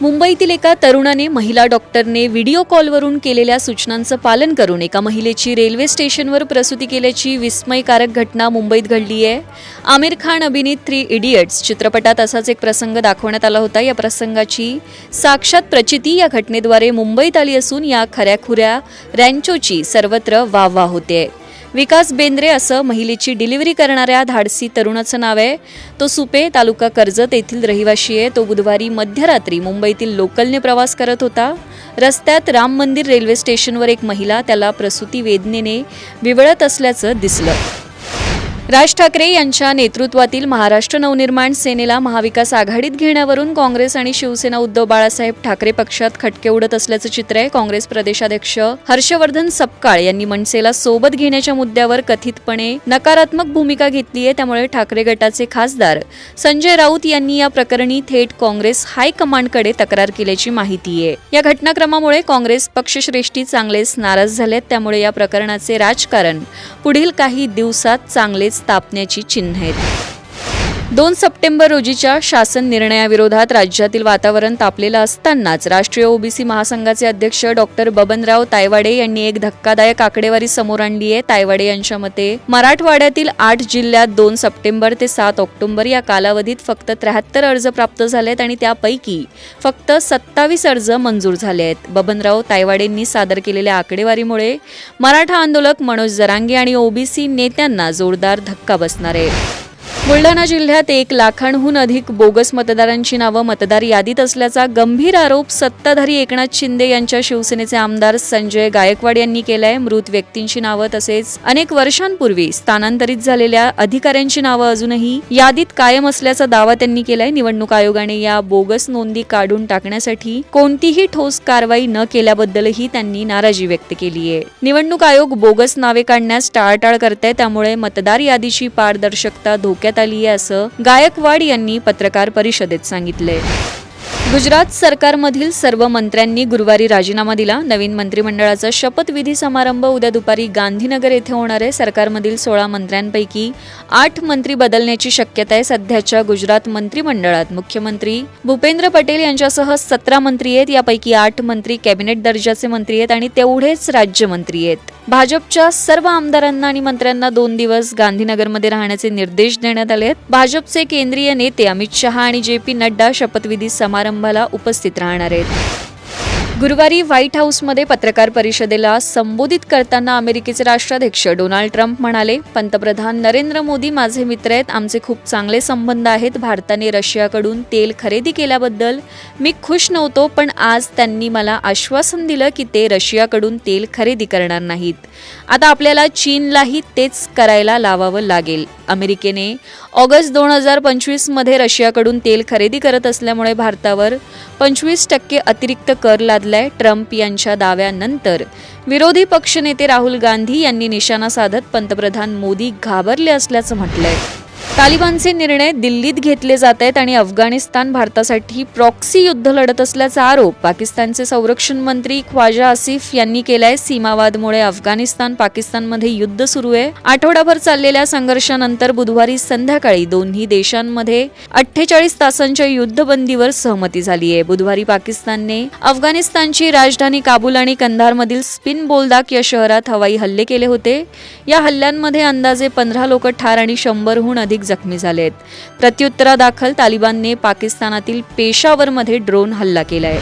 मुंबईतील एका तरुणाने महिला डॉक्टरने व्हिडिओ कॉलवरून केलेल्या सूचनांचं पालन करून एका महिलेची रेल्वे स्टेशनवर प्रसूती केल्याची विस्मयकारक घटना मुंबईत घडली आहे. आमिर खान अभिनीत थ्री इडियट्स चित्रपटात असाच एक प्रसंग दाखवण्यात आला होता. या प्रसंगाची साक्षात प्रचिती या घटनेद्वारे मुंबईत आली असून या खऱ्याखुऱ्या रँचोची सर्वत्र वाहवा होते. विकास बेंद्रे असं महिलेची डिलिव्हरी करणाऱ्या धाडसी तरुणाचं नाव आहे. तो सुपे तालुका कर्जत येथील रहिवाशी आहे. तो बुधवारी मध्यरात्री मुंबईतील लोकलने प्रवास करत होता. रस्त्यात राम मंदिर रेल्वे स्टेशनवर एक महिला त्याला प्रसूती वेदनेने विवळत असल्याचं दिसलं. राज ठाकरे यांच्या नेतृत्वातील महाराष्ट्र नवनिर्माण सेनेला महाविकास आघाडीत घेण्यावरून काँग्रेस आणि शिवसेना उद्धव बाळासाहेब ठाकरे पक्षात खटके उडत असल्याचं चित्र आहे. काँग्रेस प्रदेशाध्यक्ष हर्षवर्धन सपकाळ यांनी मनसेला सोबत घेण्याच्या मुद्द्यावर कथितपणे नकारात्मक भूमिका घेतली आहे. त्यामुळे ठाकरे गटाचे खासदार संजय राऊत यांनी या प्रकरणी थेट काँग्रेस हायकमांडकडे तक्रार केल्याची माहिती आहे. या घटनाक्रमामुळे काँग्रेस पक्षश्रेष्ठी चांगलेच नाराज झालेत. त्यामुळे या प्रकरणाचे राजकारण पुढील काही दिवसात चांगलेच स्थापण्याची चिन्ह आहेत. दोन सप्टेंबर रोजीच्या शासन निर्णयाविरोधात राज्यातील वातावरण तापलेलं असतानाच राष्ट्रीय ओबीसी महासंघाचे अध्यक्ष डॉक्टर बबनराव तायवाडे यांनी एक धक्कादायक आकडेवारी समोर आणली आहे. तायवाडे यांच्या मते मराठवाड्यातील आठ जिल्ह्यात दोन सप्टेंबर ते सात ऑक्टोबर या कालावधीत फक्त त्र्याहत्तर अर्ज प्राप्त झालेत आणि त्यापैकी फक्त सत्तावीस अर्ज मंजूर झाले आहेत. बबनराव तायवाडेंनी सादर केलेल्या आकडेवारीमुळे मराठा आंदोलक मनोज जरांगे आणि ओबीसी नेत्यांना जोरदार धक्का बसणार आहे. बुलढाणा जिल्ह्यात एक लाखांहून अधिक बोगस मतदारांची नावं मतदार यादीत असल्याचा गंभीर आरोप सत्ताधारी एकनाथ शिंदे यांच्या शिवसेनेचे आमदार संजय गायकवाड यांनी केलाय. मृत व्यक्तींची नावं तसेच अनेक वर्षांपूर्वी स्थानांतरित झालेल्या अधिकाऱ्यांची नावं अजूनही यादीत कायम असल्याचा दावा त्यांनी केलाय. निवडणूक आयोगाने या बोगस नोंदी काढून टाकण्यासाठी कोणतीही ठोस कारवाई न केल्याबद्दलही त्यांनी नाराजी व्यक्त केली आहे निवडणूक आयोग बोगस नावे काढण्यास टाळाटाळ करते त्यामुळे मतदार यादीची पारदर्शकता धोक्यात आली आहे असं गायकवाड यांनी पत्रकार परिषदेत सांगितलंय. गुजरात सरकारमधील सर्व मंत्र्यांनी गुरुवारी राजीनामा दिला. नवीन मंत्रिमंडळाचा शपथविधी समारंभ उद्या दुपारी गांधीनगर येथे होणार आहे. सरकारमधील सोळा मंत्र्यांपैकी आठ मंत्री बदलण्याची शक्यता आहे. सध्याच्या गुजरात मंत्रिमंडळात मुख्यमंत्री भूपेंद्र पटेल यांच्यासह सतरा मंत्री आहेत. यापैकी आठ मंत्री कॅबिनेट दर्जाचे मंत्री आहेत आणि तेवढेच राज्यमंत्री आहेत. भाजपच्या सर्व आमदारांना आणि मंत्र्यांना दोन दिवस गांधीनगरमध्ये राहण्याचे निर्देश देण्यात आले आहेत. भाजपचे केंद्रीय नेते अमित शहा आणि जे पी नड्डा शपथविधी समारंभ समारंभाला उपस्थित राहणार आहेत. गुरुवारी व्हाईट हाऊसमध्ये पत्रकार परिषदेला संबोधित करताना अमेरिकेचे राष्ट्राध्यक्ष डोनाल्ड ट्रम्प म्हणाले पंतप्रधान नरेंद्र मोदी माझे मित्र आहेत आमचे खूप चांगले संबंध आहेत भारताने रशियाकडून तेल खरेदी केल्याबद्दल मी खुश नव्हतो पण आज त्यांनी मला आश्वासन दिलं की ते रशियाकडून तेल खरेदी करणार नाहीत. आता आपल्याला चीनलाही तेच करायला लावावं लागेल. अमेरिकेने ऑगस्ट दोन हजार पंचवीसमध्ये रशियाकडून तेल खरेदी करत असल्यामुळे भारतावर पंचवीस टक्के अतिरिक्त कर लादलाय ट्रम्प यांच्या दाव्यानंतर. विरोधी पक्षनेते राहुल गांधी यांनी निशाणा साधत पंतप्रधान मोदी घाबरले असल्याचं म्हटलंय. तालिबानचे निर्णय दिल्लीत घेतले जात आहेत आणि अफगाणिस्तान भारतासाठी प्रॉक्सी युद्ध लढत असल्याचा आरोप पाकिस्तानचे संरक्षण मंत्री ख्वाजा आसिफ यांनी केलाय. सीमावादमुळे अफगाणिस्तान पाकिस्तानमध्ये युद्ध सुरू आहे. आठवडाभर चाललेल्या संघर्षानंतर बुधवारी संध्याकाळी दोन्ही देशांमध्ये अठ्ठेचाळीस तासांच्या युद्धबंदीवर सहमती झाली आहे. बुधवारी पाकिस्तानने अफगाणिस्तानची राजधानी काबूल आणि कंधारमधील स्पिन बोलदाक या शहरात हवाई हल्ले केले होते. या हल्ल्यांमध्ये अंदाजे पंधरा लोक ठार आणि शंभरहून अधिक जखमी झालेत. प्रत्युत्तरादाखल तालिबानने पाकिस्तानातील पेशावरमध्ये ड्रोन हल्ला केलाय.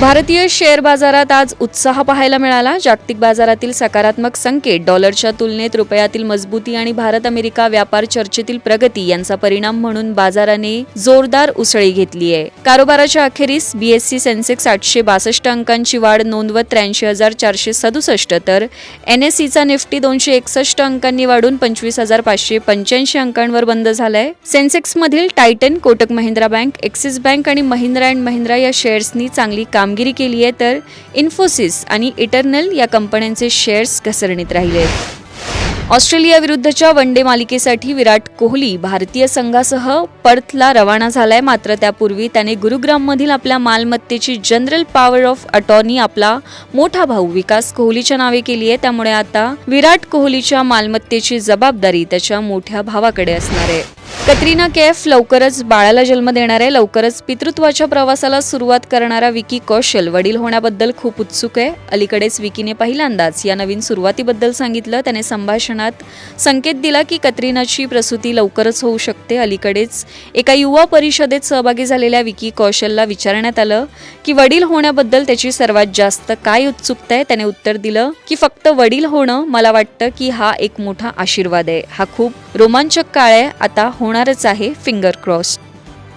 भारतीय शेअर बाजारात आज उत्साह पाहायला मिळाला. जागतिक बाजारातील सकारात्मक संकेत डॉलरच्या तुलनेत रुपयातील मजबूती आणि भारत अमेरिका व्यापार चर्चेतील प्रगती यांचा परिणाम म्हणून बाजाराने जोरदार उसळी घेतली आहे. कारोबाराच्या अखेरीस बीएससी सेन्सेक्स आठशे बासष्ट अंकांची वाढ नोंदवत त्र्याऐंशी हजार चारशे सदुसष्ट तर एन एस सीचा निफ्टी दोनशे एकसष्ट अंकांनी वाढून पंचवीस हजार पाचशे पंच्याऐंशी अंकांवर बंद झालाय. सेन्सेक्समधील Titan Kotak Mahindra bank Axis bank आणि महिंद्रा अँड महिंद्रा या शेअर्सनी चांगली कामगिरी केली आहे तर इन्फोसिस आणि इटर्नल या कंपन्यांचे शेअर्स घसरणीत राहिले. ऑस्ट्रेलिया विरुद्धच्या वन डे मालिकेसाठी विराट कोहली भारतीय संघासह पर्थला रवाना झालाय. मात्र त्यापूर्वी त्याने गुरुग्राममधील आपल्या मालमत्तेची जनरल पॉवर ऑफ अटॉर्नी आपला मोठा भाऊ विकास कोहलीच्या नावे केली आहे. त्यामुळे आता विराट कोहलीच्या मालमत्तेची जबाबदारी त्याच्या मोठ्या भावाकडे असणार आहे. कतरिना कैफ लवकरच बाळाला जन्म देणार आहे. लवकरच पितृत्वाच्या प्रवासाला सुरुवात करणारा विकी कौशल वडील होण्याबद्दल खूप उत्सुक आहे. अलीकडेच विकीने पहिल्यांदाच या नवीन सुरुवातीबद्दल सांगितलं. त्याने संभाषणात संकेत दिला की कतरिनाची प्रसूती लवकरच होऊ शकते. अलीकडेच एका युवा परिषदेत सहभागी झालेल्या विकी कौशलला विचारण्यात आलं की वडील होण्याबद्दल त्याची सर्वात जास्त काय उत्सुकता आहे? त्याने उत्तर दिलं की फक्त वडील होणं मला वाटतं की हा एक मोठा आशीर्वाद आहे. हा खूप रोमांचक काळ आहे आता होणारच आहे फिंगर क्रॉस.